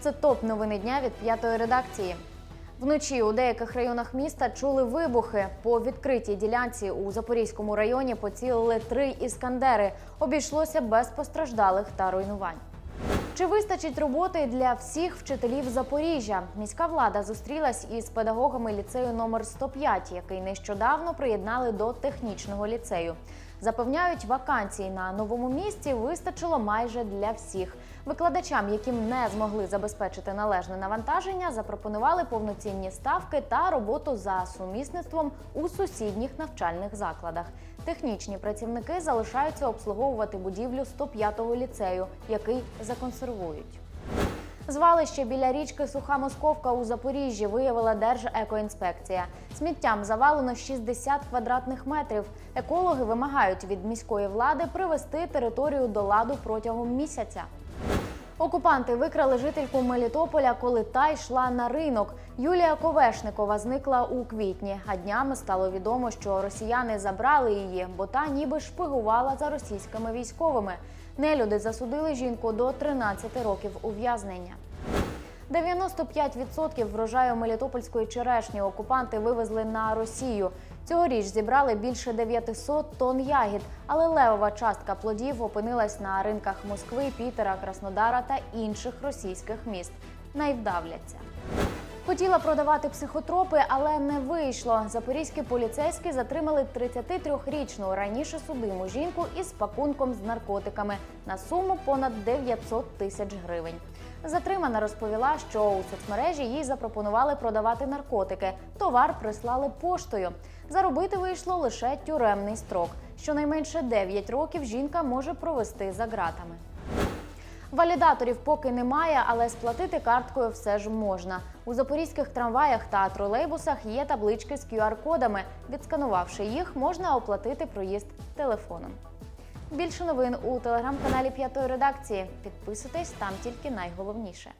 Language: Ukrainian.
Це топ новини дня від п'ятої редакції. Вночі у деяких районах міста чули вибухи. По відкритій ділянці у Запорізькому районі поцілили три іскандери. Обійшлося без постраждалих та руйнувань. Чи вистачить роботи для всіх вчителів Запоріжжя? Міська влада зустрілась із педагогами ліцею номер 105, який нещодавно приєднали до технічного ліцею. Запевняють, вакансій на новому місці вистачило майже для всіх. Викладачам, яким не змогли забезпечити належне навантаження, запропонували повноцінні ставки та роботу за сумісництвом у сусідніх навчальних закладах. Технічні працівники залишаються обслуговувати будівлю 105-го ліцею, який законсервують. Звалище біля річки Суха Московка у Запоріжжі виявила Держекоінспекція. Сміттям завалено 60 квадратних метрів. Екологи вимагають від міської влади привести територію до ладу протягом місяця. Окупанти викрали жительку Мелітополя, коли та йшла на ринок. Юлія Ковешникова зникла у квітні. А днями стало відомо, що росіяни забрали її, бо та ніби шпигувала за російськими військовими. Нелюди засудили жінку до 13 років ув'язнення. 95% врожаю мелітопольської черешні окупанти вивезли на Росію. Цьогоріч зібрали більше 900 тонн ягід, але левова частка плодів опинилась на ринках Москви, Пітера, Краснодара та інших російських міст. Найвдавляться. Хотіла продавати психотропи, але не вийшло. Запорізькі поліцейські затримали 33-річну раніше судиму жінку із пакунком з наркотиками на суму понад 900 тисяч гривень. Затримана розповіла, що у соцмережі їй запропонували продавати наркотики. Товар прислали поштою. Заробити вийшло лише тюремний строк. Щонайменше 9 років жінка може провести за ґратами. Валідаторів поки немає, але сплатити карткою все ж можна. У запорізьких трамваях та тролейбусах є таблички з QR-кодами. Відсканувавши їх, можна оплатити проїзд телефоном. Більше новин у телеграм-каналі П'ятої редакції. Підписуйтесь там тільки найголовніше.